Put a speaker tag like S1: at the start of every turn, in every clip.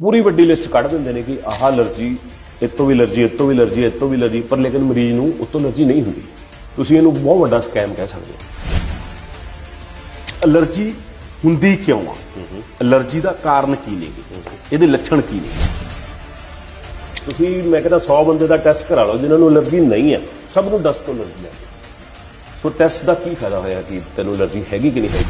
S1: ਪੂਰੀ ਵੱਡੀ ਲਿਸਟ ਕੱਢ ਦਿੰਦੇ ਨੇ ਕਿ ਆਹ ਅਲਰਜੀ ਇਹ ਤੋਂ ਵੀ ਅਲਰਜੀ ਇਹ ਤੋਂ ਵੀ ਅਲਰਜੀ ਇਹ ਤੋਂ ਵੀ ਅਲਰਜੀ, ਪਰ ਲੇਕਿਨ ਮਰੀਜ਼ ਨੂੰ ਉਤੋਂ ਅਲਰਜੀ ਨਹੀਂ ਹੁੰਦੀ। ਤੁਸੀਂ ਇਹਨੂੰ ਬਹੁਤ ਵੱਡਾ ਸਕੈਮ ਕਹਿ ਸਕਦੇ ਹੋ।
S2: ਅਲਰਜੀ ਹੁੰਦੀ ਕਿਉਂ ਆ? ਅਲਰਜੀ ਦਾ ਕਾਰਨ ਕੀ ਨੇ? ਇਹਦੇ ਲੱਛਣ ਕੀ ਨੇ?
S1: ਤੁਸੀਂ, ਮੈਂ ਕਹਿੰਦਾ 100 ਬੰਦੇ ਦਾ ਟੈਸਟ ਕਰਾ ਲਓ, ਜਿਨ੍ਹਾਂ ਨੂੰ ਅਲਰਜੀ ਨਹੀਂ ਹੈ ਸਭ ਨੂੰ ਡਸਟ ਤੋਂ ਅਲਰਜੀ ਹੈ ਸੋ ਟੈਸਟ ਦਾ ਕੀ ਫਾਇਦਾ ਹੋਇਆ ਕਿ ਤੈਨੂੰ ਅਲਰਜੀ ਹੈਗੀ ਕਿ ਨਹੀਂ ਹੈਗੀ?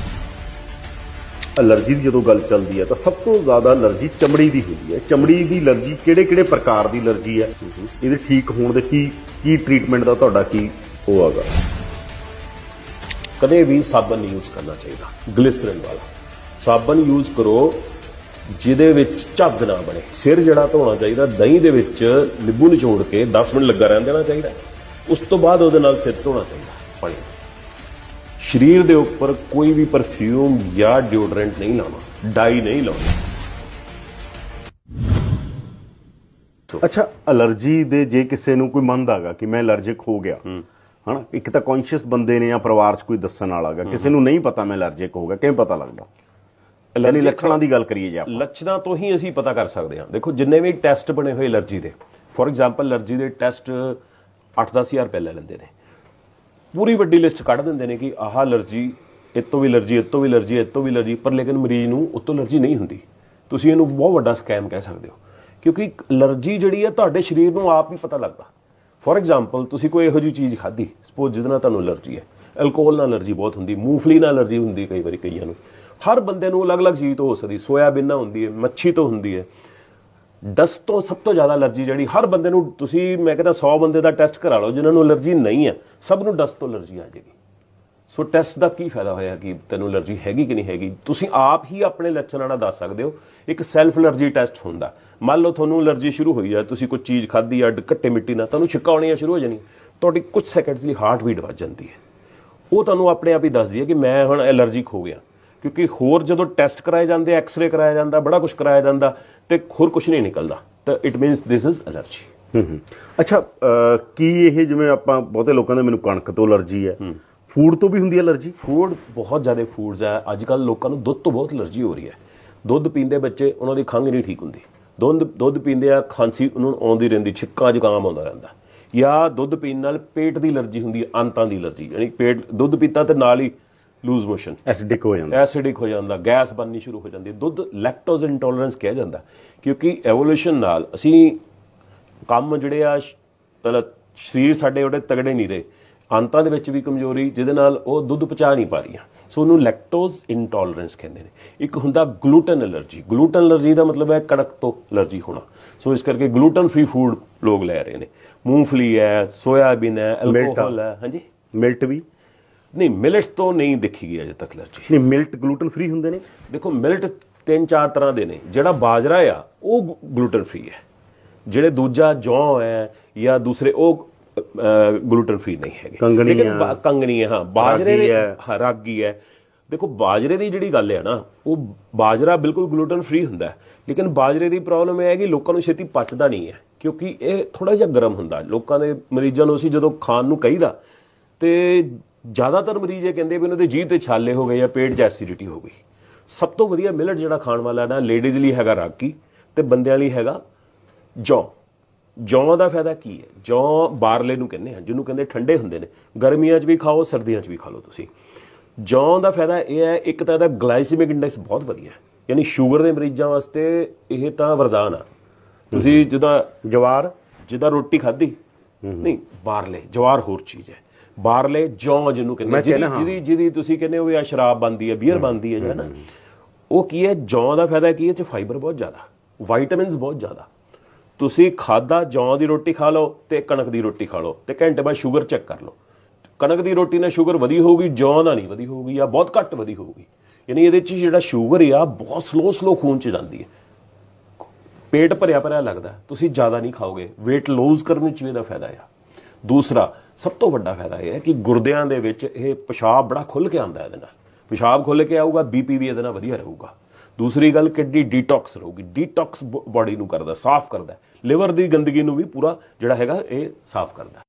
S2: ਅਲਰਜੀ ਦੀ ਜਦੋਂ ਗੱਲ ਚੱਲਦੀ ਹੈ ਤਾਂ ਸਭ ਤੋਂ ਜ਼ਿਆਦਾ ਅਲਰਜੀ ਚਮੜੀ ਦੀ ਹੁੰਦੀ ਹੈ। ਚਮੜੀ ਦੀ ਅਲਰਜੀ ਕਿਹੜੇ ਕਿਹੜੇ ਪ੍ਰਕਾਰ ਦੀ ਅਲਰਜੀ ਹੈ? ਇਹਦੇ ਠੀਕ ਹੋਣ ਦੇ ਕੀ ਕੀ ਟ੍ਰੀਟਮੈਂਟ ਦਾ ਤੁਹਾਡਾ ਕੀ ਹੋਵੇਗਾ
S1: ਕਦੇ ਵੀ ਸਾਬਣ ਨਹੀਂ ਯੂਜ਼ ਕਰਨਾ ਚਾਹੀਦਾ। ਗਲਿਸਰਨ ਵਾਲਾ। ਸਾਬਣ ਯੂਜ਼ ਕਰੋ ਜਿਹਦੇ ਵਿੱਚ ਝੱਗ ਨਾ ਬਣੇ। ਸਿਰ ਜਿਹੜਾ ਧੋਣਾ ਚਾਹੀਦਾ, ਦਹੀਂ ਦੇ ਵਿੱਚ ਨਿੰਬੂ ਨਿਚੋੜ ਕੇ 10 ਮਿੰਟ ਲੱਗਾ ਰਹਿਣ ਦੇਣਾ ਚਾਹੀਦਾ। ਉਸ ਤੋਂ ਬਾਅਦ ਉਹਦੇ ਨਾਲ ਸਿਰ ਧੋਣਾ ਚਾਹੀਦਾ। ਪਾਣੀ। ਸਰੀਰ ਦੇ ਉੱਪਰ ਕੋਈ ਵੀ ਪਰਫਿਊਮ ਜਾਂ ਡਿਓਡਰੈਂਟ ਨਹੀਂ ਲਾਉਣਾ ਡਾਈ ਨਹੀਂ ਲਾਉਣਾ।
S2: ਅੱਛਾ ਅਲਰਜੀ ਦੇ ਜੇ ਕਿਸੇ ਨੂੰ ਕੋਈ ਮੰਨਦਾਗਾ ਕਿ ਮੈਂ ਅਲਰਜਿਕ ਹੋ ਗਿਆ ਹਨਾ? ਇੱਕ ਤਾਂ ਕੌਨਸ਼ੀਅਸ ਬੰਦੇ ਨੇ ਜਾਂ ਪਰਿਵਾਰ 'ਚ ਕੋਈ ਦੱਸਣ ਵਾਲਾਗਾ ਕਿਸੇ ਨੂੰ ਨਹੀਂ ਪਤਾ ਮੈਂ ਅਲਰਜਿਕ ਹੋ ਗਿਆ ਕਿਵੇਂ ਪਤਾ ਲੱਗਦਾ? ਯਾਨੀ ਲੱਛਣਾਂ ਦੀ ਗੱਲ ਕਰੀਏ ਜੇ ਆਪਾਂ।
S1: ਲੱਛਣਾਂ ਤੋਂ ਹੀ ਅਸੀਂ ਪਤਾ ਕਰ ਸਕਦੇ ਹਾਂ। ਦੇਖੋ ਜਿੰਨੇ ਵੀ ਟੈਸਟ ਬਣੇ ਹੋਏ ਅਲਰਜੀ ਦੇ ਫੋਰ ਐਗਜ਼ਾਮਪਲ ਅਲਰਜੀ ਦੇ ਟੈਸਟ 8-10000 ਰੁਪਏ ਲੈ ਲੈਂਦੇ ਨੇ। ਪੂਰੀ ਵੱਡੀ ਲਿਸਟ ਕੱਢ ਦਿੰਦੇ ਨੇ ਕਿ ਆਹ ਅਲਰਜੀ ਇਹ ਤੋਂ ਵੀ ਅਲਰਜੀ ਇਹ ਤੋਂ ਵੀ ਅਲਰਜੀ ਇਹ ਤੋਂ ਵੀ ਅਲਰਜੀ, ਪਰ ਲੇਕਿਨ ਮਰੀਜ਼ ਨੂੰ ਉਤੋਂ ਅਲਰਜੀ ਨਹੀਂ ਹੁੰਦੀ। ਤੁਸੀਂ ਇਹਨੂੰ ਬਹੁਤ ਵੱਡਾ ਸਕੈਮ ਕਹਿ ਸਕਦੇ ਹੋ। ਕਿਉਂਕਿ ਅਲਰਜੀ ਜਿਹੜੀ ਹੈ ਤੁਹਾਡੇ ਸਰੀਰ ਨੂੰ ਆਪ ਹੀ ਪਤਾ ਲੱਗਦਾ। ਫੋਰ ਐਗਜ਼ਾਮਪਲ ਤੁਸੀਂ ਕੋਈ ਇਹੋ ਜਿਹੀ ਚੀਜ਼ ਖਾਧੀ ਸਪੋਜ਼ ਜਿਹਦੇ ਨਾਲ ਤੁਹਾਨੂੰ ਅਲਰਜੀ ਹੈ। ਐਲਕੋਹਲ ਨਾਲ ਅਲਰਜੀ ਬਹੁਤ ਹੁੰਦੀ, ਮੂੰਗਫਲੀ ਨਾਲ ਅਲਰਜੀ ਹੁੰਦੀ ਕਈ ਵਾਰੀ ਕਈਆਂ ਨੂੰ। ਹਰ ਬੰਦੇ ਨੂੰ ਅਲੱਗ-ਅਲੱਗ ਚੀਜ਼ ਤੋਂ ਹੋ ਸਕਦੀ, ਸੋਇਆਬੀਨ ਨਾਲ ਹੁੰਦੀ ਹੈ, ਮੱਛੀ ਤੋਂ ਹੁੰਦੀ ਹੈ। ਡਸਟ ਤੋਂ ਸਭ ਤੋਂ ਜ਼ਿਆਦਾ ਅਲਰਜੀ ਜਿਹੜੀ ਹਰ ਬੰਦੇ ਨੂੰ, ਤੁਸੀਂ ਮੈਂ ਕਹਿੰਦਾ 100 ਬੰਦੇ ਦਾ ਟੈਸਟ ਕਰਾ ਲਓ, ਜਿਨ੍ਹਾਂ ਨੂੰ ਅਲਰਜੀ ਨਹੀਂ ਹੈ, ਸਭ ਨੂੰ ਡਸਟ ਤੋਂ ਅਲਰਜੀ ਆ ਜਾਏਗੀ। ਸੋ ਟੈਸਟ ਦਾ ਕੀ ਫਾਇਦਾ ਹੋਇਆ ਕਿ ਤੈਨੂੰ ਅਲਰਜੀ ਹੈਗੀ ਕਿ ਨਹੀਂ ਹੈਗੀ? ਤੁਸੀਂ ਆਪ ਹੀ ਆਪਣੇ ਲੱਛਣਾਂ ਨਾਲ ਦੱਸ ਸਕਦੇ ਹੋ, ਇੱਕ ਸੈਲਫ ਅਲਰਜੀ ਟੈਸਟ ਹੁੰਦਾ। ਮੰਨ ਲਓ ਤੁਹਾਨੂੰ ਅਲਰਜੀ ਸ਼ੁਰੂ ਹੋਈ ਹੈ ਤੁਸੀਂ ਕੋਈ ਚੀਜ਼ ਖਾਧੀ ਆ, ਘੱਟੇ ਮਿੱਟੀ ਨਾਲ, ਤੁਹਾਨੂੰ ਛਿੱਕਾ ਆਉਣੀਆਂ ਸ਼ੁਰੂ ਹੋ ਜਾਣੀ, ਤੁਹਾਡੀ ਕੁਝ ਸੈਕਿੰਡਸ ਲਈ ਹਾਰਟ ਬੀਟ ਵੱਜ ਜਾਂਦੀ ਹੈ। ਉਹ ਤੁਹਾਨੂੰ ਆਪਣੇ ਆਪ ਹੀ ਦੱਸਦੀ ਹੈ ਕਿ ਮੈਂ ਹੁਣ ਐਲਰਜੀਕ ਹੋ ਗਿਆ। ਕਿਉਂਕਿ ਹੋਰ ਜਦੋਂ ਟੈਸਟ ਕਰਾਏ ਜਾਂਦੇ ਐਕਸ-ਰੇ ਕਰਾਇਆ ਜਾਂਦਾ ਬੜਾ ਕੁਝ ਕਰਾਇਆ ਜਾਂਦਾ ਤੇ ਹੋਰ ਕੁਝ ਨਹੀਂ ਨਿਕਲਦਾ। ਤਾਂ ਇਟ ਮੀਨਸ ਥਿਸ ਇਜ਼
S2: ਹੂੰ ਅੱਛਾ ਕੀ ਇਹ ਜਿਵੇਂ ਆਪਾਂ ਬਹੁਤੇ ਲੋਕਾਂ ਦੇ ਮੈਨੂੰ ਕਣਕ ਤੋਂ ਅਲਰਜੀ ਹੈ ਫੂਡ ਤੋਂ ਵੀ ਹੁੰਦੀ ਹੈ ਅਲਰਜੀ?
S1: ਫੂਡ ਬਹੁਤ ਜ਼ਿਆਦਾ ਫੂਡਸ ਹੈ। ਅੱਜ ਕੱਲ ਲੋਕਾਂ ਨੂੰ ਦੁੱਧ ਤੋਂ ਬਹੁਤ ਅਲਰਜੀ ਹੋ ਰਹੀ ਹੈ। ਦੁੱਧ ਪੀਂਦੇ ਬੱਚੇ ਉਹਨਾਂ ਦੀ ਖੰਘ ਨਹੀਂ ਠੀਕ ਹੁੰਦੀ। ਦੁੱਧ ਦੁੱਧ ਪੀਂਦੇ ਆ ਖਾਂਸੀ ਉਹਨਾਂ ਨੂੰ ਆਉਂਦੀ ਰਹਿੰਦੀ ਛਿੱਕਾ ਜ਼ੁਕਾਮ ਆਉਂਦਾ ਰਹਿੰਦਾ। ਜਾਂ ਦੁੱਧ ਪੀਣ ਨਾਲ ਪੇਟ ਦੀ ਅਲਰਜੀ ਹੁੰਦੀ ਹੈ ਅੰਤਾਂ ਦੀ ਅਲਰਜੀ ਯਾਨੀ ਪੇਟ ਦੁੱਧ ਪੀਤਾ ਤੇ ਨਾਲ ਹੀ ਲੂਜ਼ ਮੋਸ਼ਨ।
S2: ਐਸਿਡਿਕ ਹੋ ਜਾਂਦਾ।
S1: ਐਸਿਡਿਕ ਹੋ ਜਾਂਦਾ ਗੈਸ ਬਣਨੀ ਸ਼ੁਰੂ ਹੋ ਜਾਂਦੀ ਦੁੱਧ ਲੈਕਟੋਜ਼ ਇੰਟੋਲਰੈਂਸ ਕਿਹਾ ਜਾਂਦਾ। ਕਿਉਂਕਿ ਐਵੋਲੂਸ਼ਨ ਨਾਲ ਅਸੀਂ ਕੰਮ ਜਿਹੜੇ ਆ ਮਤਲਬ ਸਰੀਰ ਸਾਡੇ ਉਹਦੇ ਤਗੜੇ ਨਹੀਂ ਰਹੇ। ਅੰਤਾਂ ਦੇ ਵਿੱਚ ਵੀ ਕਮਜ਼ੋਰੀ ਜਿਹਦੇ ਨਾਲ ਉਹ ਦੁੱਧ ਪਚਾ ਨਹੀਂ ਪਾ ਰਹੀਆਂ। ਸੋ ਉਹਨੂੰ ਲੈਕਟੋਜ਼ ਇੰਟੋਲਰੈਂਸ ਕਹਿੰਦੇ ਨੇ। ਇੱਕ ਹੁੰਦਾ ਗਲੂਟਨ ਅਲਰਜੀ ਗਲੂਟਨ ਅਲਰਜੀ ਦਾ ਮਤਲਬ ਹੈ ਕਣਕ ਤੋਂ ਅਲਰਜੀ ਹੋਣਾ। ਸੋ ਇਸ ਕਰਕੇ ਗਲੂਟਨ ਫ੍ਰੀ ਫੂਡ ਲੋਕ ਲੈ ਰਹੇ ਨੇ। ਮੂੰਗਫਲੀ ਹੈ ਸੋਇਆਬੀਨ ਹੈ ਅਲਕੋਹਲ ਹੈ ਹਾਂਜੀ?
S2: ਮਿਲਟ ਵੀ।
S1: ਨਹੀਂ ਮਿਲਟਸ ਤੋਂ ਨਹੀਂ ਦੇਖੀ ਗਈ ਅਜੇ ਤੱਕ ਅਲਰਜੀ
S2: ਨਹੀਂ ਮਿਲਟ ਗਲੂਟਨ ਫ੍ਰੀ ਹੁੰਦੇ ਨੇ?
S1: ਦੇਖੋ ਮਿਲਟ ਤਿੰਨ ਚਾਰ ਤਰ੍ਹਾਂ ਦੇ ਨੇ। ਜਿਹੜਾ ਬਾਜਰਾ ਆ ਉਹ ਗਲੂਟਨ ਫ੍ਰੀ ਹੈ। ਜਿਹੜੇ ਦੂਜਾ ਜੌਂ ਹੈ ਜਾਂ ਦੂਸਰੇ ਉਹ ਗਲੂਟਨ ਫ੍ਰੀ ਨਹੀਂ ਹੈਗੇ। ਲੇਕਿਨ ਕੰਗਣੀ ਹੈ ਹਾਂ। ਬਾਜਰੇ ਦੇ ਰਾਗੀ ਹੈ। ਦੇਖੋ ਬਾਜਰੇ ਦੀ ਜਿਹੜੀ ਗੱਲ ਹੈ ਨਾ ਉਹ ਬਾਜਰਾ ਬਿਲਕੁਲ ਗਲੂਟਨ ਫ੍ਰੀ ਹੁੰਦਾ ਹੈ। ਲੇਕਿਨ ਬਾਜਰੇ ਦੀ ਪ੍ਰੋਬਲਮ ਇਹ ਹੈ ਕਿ ਲੋਕਾਂ ਨੂੰ ਛੇਤੀ ਪਚਦਾ ਨਹੀਂ ਹੈ। ਕਿਉਂਕਿ ਇਹ ਥੋੜਾ ਜਿਹਾ ਗਰਮ ਹੁੰਦਾ। ਲੋਕਾਂ ਦੇ ਮਰੀਜ਼ਾਂ ਨੂੰ ਅਸੀਂ ਜਦੋਂ ਖਾਣ ਨੂੰ ਕਹੀਦਾ ਤੇ ਜ਼ਿਆਦਾਤਰ ਮਰੀਜ਼ ਇਹ ਕਹਿੰਦੇ ਵੀ ਉਹਨਾਂ ਦੇ ਜੀਭ ਤੇ ਛਾਲੇ ਹੋ ਗਏ ਜਾਂ ਪੇਟ 'ਚ ਐਸਿਡਿਟੀ ਹੋ ਗਈ। ਸਭ ਤੋਂ ਵਧੀਆ ਮਿਲਟ ਜਿਹੜਾ ਖਾਣ ਵਾਲਾ ਨਾ ਲੇਡੀਜ਼ ਲਈ ਹੈਗਾ ਰਾਗੀ ਤੇ ਬੰਦਿਆਂ ਲਈ ਹੈਗਾ ਜੌਂ। ਜੌਂ ਦਾ ਫਾਇਦਾ ਕੀ ਹੈ? ਜੌਂ ਬਾਰਲੇ ਨੂੰ ਕਹਿੰਦੇ ਆ ਜਿਹਨੂੰ ਕਹਿੰਦੇ ਠੰਡੇ ਹੁੰਦੇ ਨੇ। ਗਰਮੀਆਂ 'ਚ ਵੀ ਖਾਓ ਸਰਦੀਆਂ 'ਚ ਵੀ ਖਾ ਲਓ ਤੁਸੀਂ। ਜੌਂ ਦਾ ਫਾਇਦਾ ਇਹ ਹੈ ਇੱਕ ਤਾਂ ਇਹਦਾ ਗਲਾਈਸੀਮਿਕ ਇੰਡੈਕਸ ਬਹੁਤ ਵਧੀਆ ਹੈ। ਯਾਨੀ ਸ਼ੂਗਰ ਦੇ ਮਰੀਜ਼ਾਂ ਵਾਸਤੇ ਇਹ ਤਾਂ ਵਰਦਾਨ ਆ। ਤੁਸੀਂ ਜਿੱਦਾਂ
S2: ਜਵਾਰ
S1: ਜਿੱਦਾਂ ਰੋਟੀ ਖਾਧੀ ਨਹੀਂ ਬਾਰਲੇ ਜਵਾਰ ਹੋਰ ਚੀਜ਼ ਹੈ। ਬਾਰਲੇ ਜੌਂ ਜਿਹਨੂੰ ਕਹਿੰਦੇ ਜਿਹਦੀ। ਜਿਹਦੀ ਤੁਸੀਂ ਕਹਿੰਦੇ ਹੋ ਵੀ ਆ ਸ਼ਰਾਬ ਬਣਦੀ ਹੈ ਬੀਅਰ ਬਣਦੀ ਹੈ ਜਿਹੜਾ ਨਾ ਉਹ ਕੀ ਹੈ? ਜੌਂ ਦਾ ਫਾਇਦਾ ਕੀ ਹੈ? ਚ ਫਾਈਬਰ ਬਹੁਤ ਜ਼ਿਆਦਾ। ਵਿਟਾਮਿਨਸ ਬਹੁਤ ਜ਼ਿਆਦਾ। ਤੁਸੀਂ ਖਾਦਾ ਜੌਂ ਦੀ ਰੋਟੀ ਖਾ ਲਓ ਤੇ ਕਣਕ ਦੀ ਰੋਟੀ ਖਾ ਲਓ ਤੇ ਘੰਟੇ ਬਾਅਦ ਸ਼ੂਗਰ ਚੈੱਕ ਕਰ ਲਓ। ਕਣਕ ਦੀ ਰੋਟੀ ਨਾਲ ਸ਼ੂਗਰ ਵਧੀ ਹੋਊਗੀ ਜੌਂ ਨਾਲ ਨਹੀਂ ਵਧੀ ਹੋਊਗੀ ਜਾਂ ਬਹੁਤ ਘੱਟ ਵਧੀ ਹੋਊਗੀ। ਯਾਨੀ ਇਹਦੇ ਚ ਜਿਹੜਾ ਸ਼ੂਗਰ ਆ ਬਹੁਤ ਸਲੋ ਸਲੋ ਖੂਨ ਚ ਜਾਂਦੀ ਹੈ। ਪੇਟ ਭਰਿਆ ਭਰਿਆ ਲੱਗਦਾ। ਤੁਸੀਂ ਜ਼ਿਆਦਾ ਨਹੀਂ ਖਾਓਗੇ। weight lose ਕਰਨ ਵਿੱਚ ਵੀ ਇਹਦਾ ਫਾਇਦਾ ਆ। ਦੂਸਰਾ ਸਭ ਤੋਂ ਵੱਡਾ ਫਾਇਦਾ ਇਹ ਹੈ ਕਿ ਗੁਰਦਿਆਂ ਦੇ ਵਿੱਚ ਇਹ ਪਿਸ਼ਾਬ ਬੜਾ ਖੁੱਲ ਕੇ ਆਉਂਦਾ ਇਹਦੇ ਨਾਲ। ਪਿਸ਼ਾਬ ਖੁੱਲ ਕੇ ਆਊਗਾ ਬੀਪੀ ਵੀ ਇਹਦੇ ਨਾਲ ਵਧੀਆ ਰਹੂਗਾ। ਦੂਸਰੀ ਗੱਲ ਕਿੱਡੀ ਡੀਟੌਕਸ ਰਹੂਗੀ। ਡੀਟੌਕਸ ਬਾਡੀ ਨੂੰ ਕਰਦਾ, ਸਾਫ਼ ਕਰਦਾ ਲਿਵਰ ਦੀ ਗੰਦਗੀ ਨੂੰ ਵੀ ਪੂਰਾ ਜਿਹੜਾ ਹੈਗਾ ਇਹ ਸਾਫ਼ ਕਰਦਾ